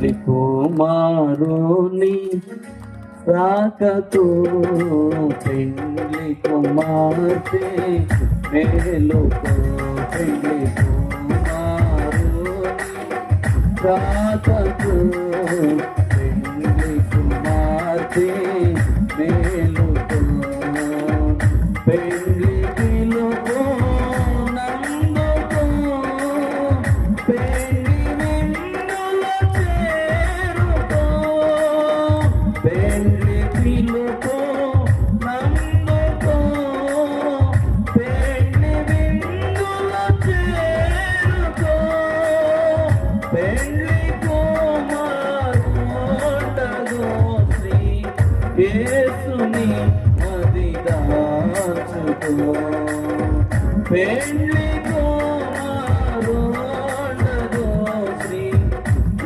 తండ్రి కుమారుని రాకతో? పెళ్ళి కుమార్తె మేలుకో? పెళ్ళి కుమారుని రాకతో?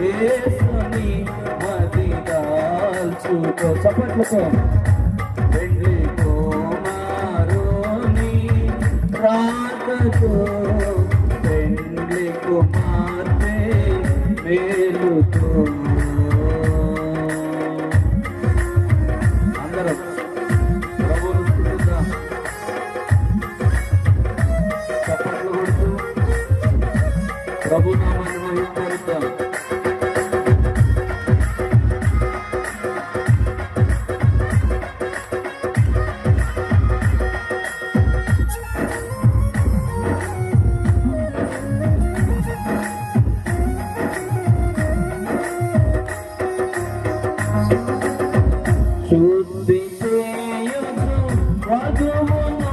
యేసుని మదిదాచుకో పెళ్ళి చప్పట్లతో పెళ్ళి కుమారుని రాకతో పెళ్ళి కుమార్తె వధువును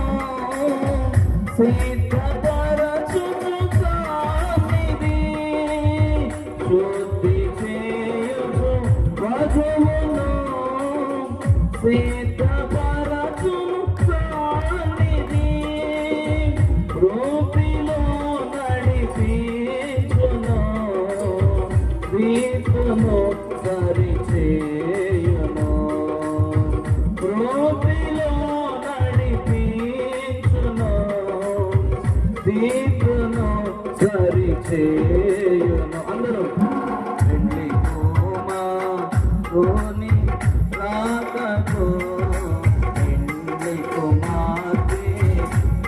సిద్ధపరచుచు సామిది. శుద్ధి చేయుచు వధువును సిద్ధపరచుచు సామిది. రూపిలో నడిపి సరిచేయును అందరూ పెళ్ళి కుమారుని రాకతో పెళ్ళి కుమార్తె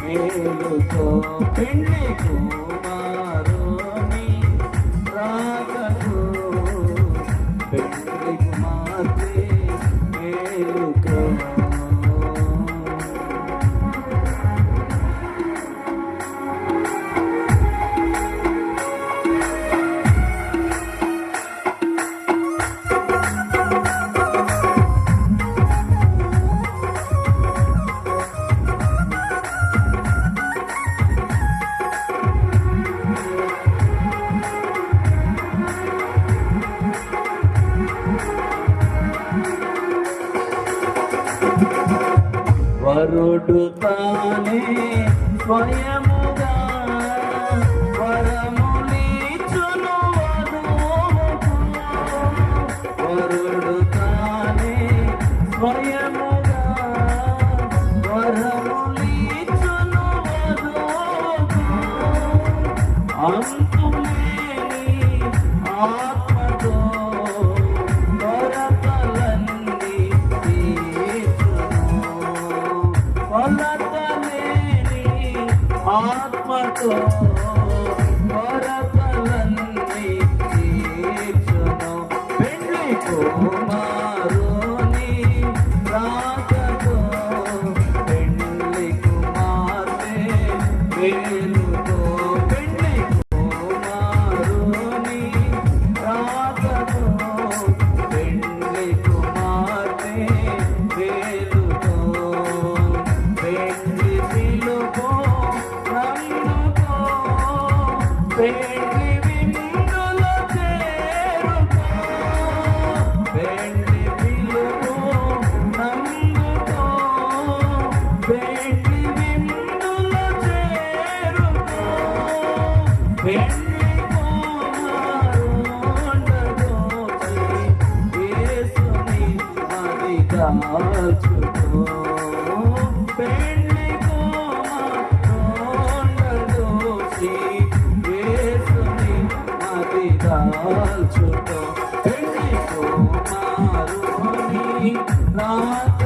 మేలుతో పెళ్ళి కుమారుని రాకతో పెళ్ళి వరుడు తానే స్వయము ఆత్మతో కొరతలన్నీ తీర్చును. పెళ్ళి దాచుకో పెళ్ళి కోమోసి వేసుని మది దాచుకో పెళ్ళి కోమారుని రాజు